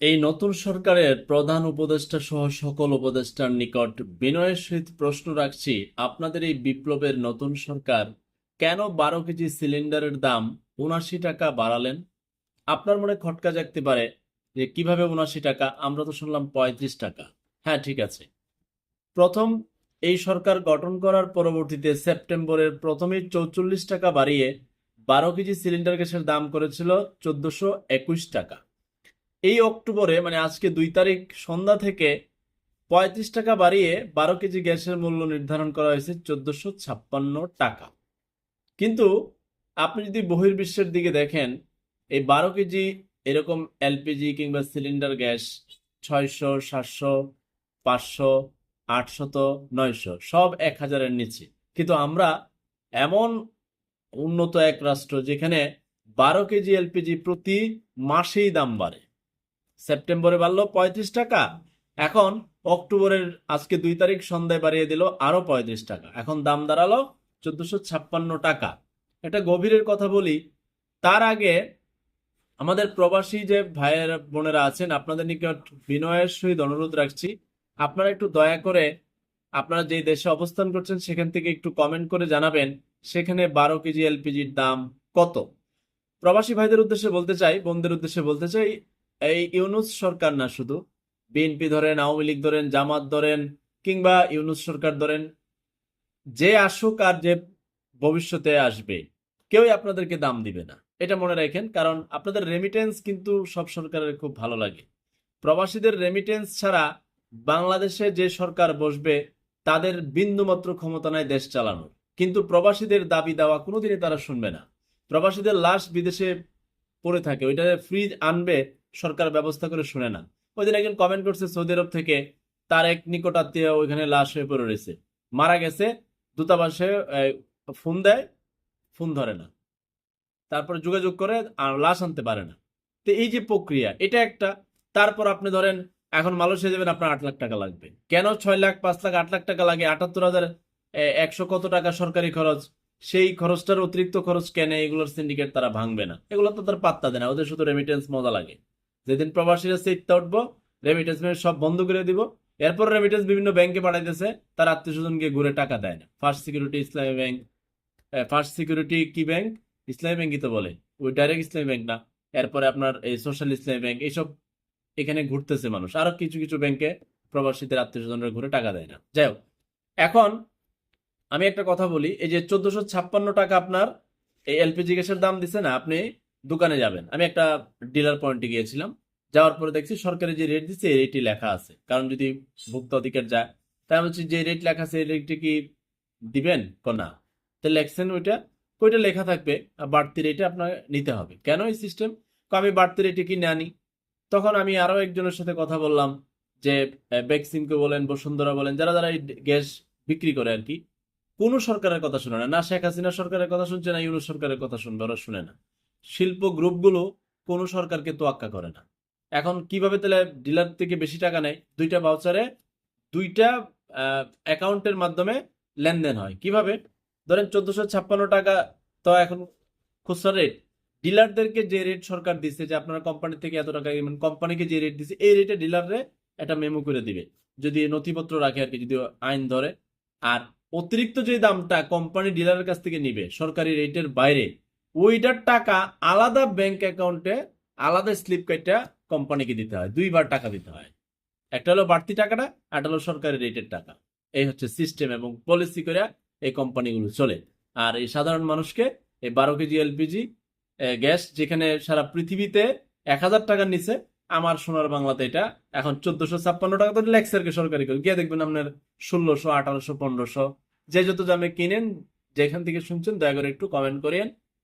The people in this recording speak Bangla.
এই নতুন সরকারের প্রধান উপদেষ্টা সহ সকল উপদেষ্টার নিকট বিনয়ের সহিত প্রশ্ন রাখছি, আপনাদের এই বিপ্লবের নতুন সরকার কেন বারো কেজি সিলিন্ডারের দাম উনাশি টাকা বাড়ালেন? আপনার মনে খটকা জাগতে পারে যে কীভাবে উনাশি টাকা? আমরা তো শুনলাম পঁয়ত্রিশ টাকা। হ্যাঁ ঠিক আছে। প্রথম, এই সরকার গঠন করার পরবর্তীতে সেপ্টেম্বরের প্রথমেই চৌচল্লিশ টাকা বাড়িয়ে বারো কেজি সিলিন্ডার গ্যাসের দাম করেছিল চোদ্দশো একুশ টাকা। এই অক্টোবরে মানে আজকে দুই তারিখ সন্ধ্যা থেকে পঁয়ত্রিশ টাকা বাড়িয়ে বারো কেজি গ্যাসের মূল্য নির্ধারণ করা হয়েছে চোদ্দশো ছাপ্পান্ন টাকা। কিন্তু আপনি যদি বহির্বিশ্বের দিকে দেখেন, এই বারো কেজি এরকম এলপিজি কিংবা সিলিন্ডার গ্যাস ছয়শো, সাতশো, পাঁচশো, আটশত, নয়শো, সব এক হাজারের নিচে। কিন্তু আমরা এমন উন্নত এক রাষ্ট্র যেখানে বারো কেজি এলপিজি প্রতি মাসেই দাম বাড়ে। সেপ্টেম্বরে বাড়লো পঁয়ত্রিশ টাকা। এখন অক্টোবরের আজকে দুই তারিখ, সন্ধ্যায় বাড়িয়ে দিল আরও পঁয়ত্রিশ টাকা। এখন দাম দাঁড়াল চোদ্দশো ছাপ্পান্ন টাকা। একটা গভীরের কথা বলি, তার আগে আমাদের প্রবাসী যে ভাইয়ের, বোনেরা আছেন, আপনাদের নিকট বিনয়ের সহিত অনুরোধ রাখছি। আপনারা একটু দয়া করে আপনারা যে দেশে অবস্থান করছেন, সেখান থেকে একটু কমেন্ট করে জানাবেন, সেখানে বারো কেজি এলপিজির দাম কত? প্রবাসী ভাইদের উদ্দেশ্যে বলতে চাই, বোনদের উদ্দেশ্যে বলতে চাই এই ইউনুস সরকার না শুধু, বিএনপি ধরেন, আওয়ামী লীগ ধরেন, জামাত ধরেন, কিংবা ইউনুস সরকার ধরেন, যে আসুক আর যে ভবিষ্যতে আসবে, কেউই আপনাদেরকে দাম দিবে না। এটা মনে রাখেন, কারণ আপনাদের রেমিটেন্স কিন্তু সব সরকারের খুব ভালো লাগে। প্রবাসীদের রেমিটেন্স ছাড়া বাংলাদেশে যে সরকার বসবে, তাদের বিন্দুমাত্র ক্ষমতা নাই দেশ চালানোর। কিন্তু প্রবাসীদের দাবি দেওয়া কোনোদিনই তারা শুনবে না। প্রবাসীদের লাশ বিদেশে পড়ে থাকে ওইটা ফ্রিজ আনবে সরকার ব্যবস্থা করে শুনে না ওই দিন একজন কমেন্ট করছে সৌদি আরব থেকে, তার এক নিকট আত্মীয় ওইখানে লাশ হয়ে পড়ে রয়েছে। মারা গেছে, দূতাবাসে ফোন দেয়, ফোন ধরে না। তারপর যোগাযোগ করে আর লাশ আনতে পারে না। তো এই যে প্রক্রিয়া, এটা একটা, তারপর আপনি ধরেন, এখন মালয়েশিয়া যাবেন, আপনার আট লাখ টাকা লাগবে। কেন ছয় লাখ, পাঁচ লাখ, আট লাখ টাকা লাগে? আটাত্তর হাজার একশো কত টাকা সরকারি খরচ? সেই খরচটার অতিরিক্ত খরচ কেনে? এগুলোর সিন্ডিকেট তারা ভাঙবে না। এগুলো তো তার পাত্তা দেয় না, ওদের শুধু রেমিটেন্স মজা লাগে। যেদিন প্রবাসীরা সিটটা উঠবো রেমিটেন্স সব বন্ধ করে দিব। এরপর রেমিটেন্স বিভিন্ন ব্যাংকে পাঠাইতেছে, তার আত্মীয় স্বজনকে ঘুরে টাকা দেয় না। First security Islami bank first security কি ব্যাংক ইসলামী ব্যাংকই তো বলে ওই ডাইরেক্ট ইসলামী ব্যাংক না। এরপরে আপনার এই সোশ্যাল ইসলামী ব্যাংক এইসব এখানে ঘুরতেছে মানুষ। আরও কিছু কিছু ব্যাংকে প্রবাসীদের আত্মীয় স্বজনরা ঘুরে টাকা দেয় না। যাই হোক, এখন আমি একটা কথা বলি, এই যে চোদ্দশো ছাপ্পান্ন টাকা আপনার এই এলপিজি গ্যাসের দাম দিছে না, আপনি দোকানে যাবেন। আমি একটা ডিলার পয়েন্টে গিয়েছিলাম। যাওয়ার পরে দেখছি সরকারি যে রেট দিচ্ছে, এই রেটই লেখা আছে। কারণ যদি ভুক্ত অধিকার যায় তাই আমি যে রেট লেখা আছে, এই রেটটি কি দিবেন? কো না। তো লেখছেন ওইটা। ওইটা লেখা থাকবে বাড়তি রেটে আপনার নিতে হবে। কেন এই সিস্টেম আমি বাড়তি রেটে কি আনি তখন আমি আরও একজনের সাথে কথা বললাম যে বেক্সিমকে বলেন, বসুন্ধরা বলেন, যারা যারা গ্যাস বিক্রি করে আর কি, কোনো সরকারের কথা শুনে না। না শেখ হাসিনা সরকারের কথা শুনছে, না ইউনুস সরকারের কথা শুনবে, ওরা শুনে না। শিল্প গ্রুপগুলো কোনো সরকারকে তোয়াক্কা করে না। এখন কীভাবে তাহলে ডিলার থেকে বেশি টাকা নেয়? দুইটা ভাউচারে দুইটা অ্যাকাউন্টের মাধ্যমে লেনদেন হয়। কীভাবে? ধরেন চোদ্দশো ছাপ্পান্ন টাকা তো এখন খুচরা রেট ডিলারদেরকে যে রেট সরকার দিচ্ছে যে আপনারা কোম্পানি থেকে এত টাকা মানে কোম্পানিকে যে রেট দিচ্ছে, এই রেটে ডিলাররে একটা মেমো করে দিবে। যদি নথিপত্র রাখে আর কি, যদি আইন ধরে। আর অতিরিক্ত যে দামটা কোম্পানি ডিলারের কাছ থেকে নিবে, সরকারি রেটের বাইরে ওইটার টাকা আলাদা ব্যাংক অ্যাকাউন্টে আলাদা স্লিপ কাইটটা কোম্পানিকে দিতে হয়। দুইবার টাকা দিতে হয়। একটা হলো বাড়তি টাকাটা একটা হলো সরকারি রেটের টাকা। এই হচ্ছে সিস্টেম এবং পলিসি করে এই কোম্পানিগুলো চলে। আর এই সাধারণ মানুষকে এই বারো কেজি এলপিজি গ্যাস যেখানে সারা পৃথিবীতে এক হাজার টাকার নিচে, আমার সোনার বাংলাতে এটা এখন চোদ্দশো ছাপ্পান্ন টাকা। তো লেক্সারকে সরকারি করে। গিয়ে দেখবেন আপনার ষোলোশো, আঠারোশো, পনেরোশো, যে যত দামে কিনেন, যেখান থেকে শুনছেন, দয়া করে একটু কমেন্ট করেন।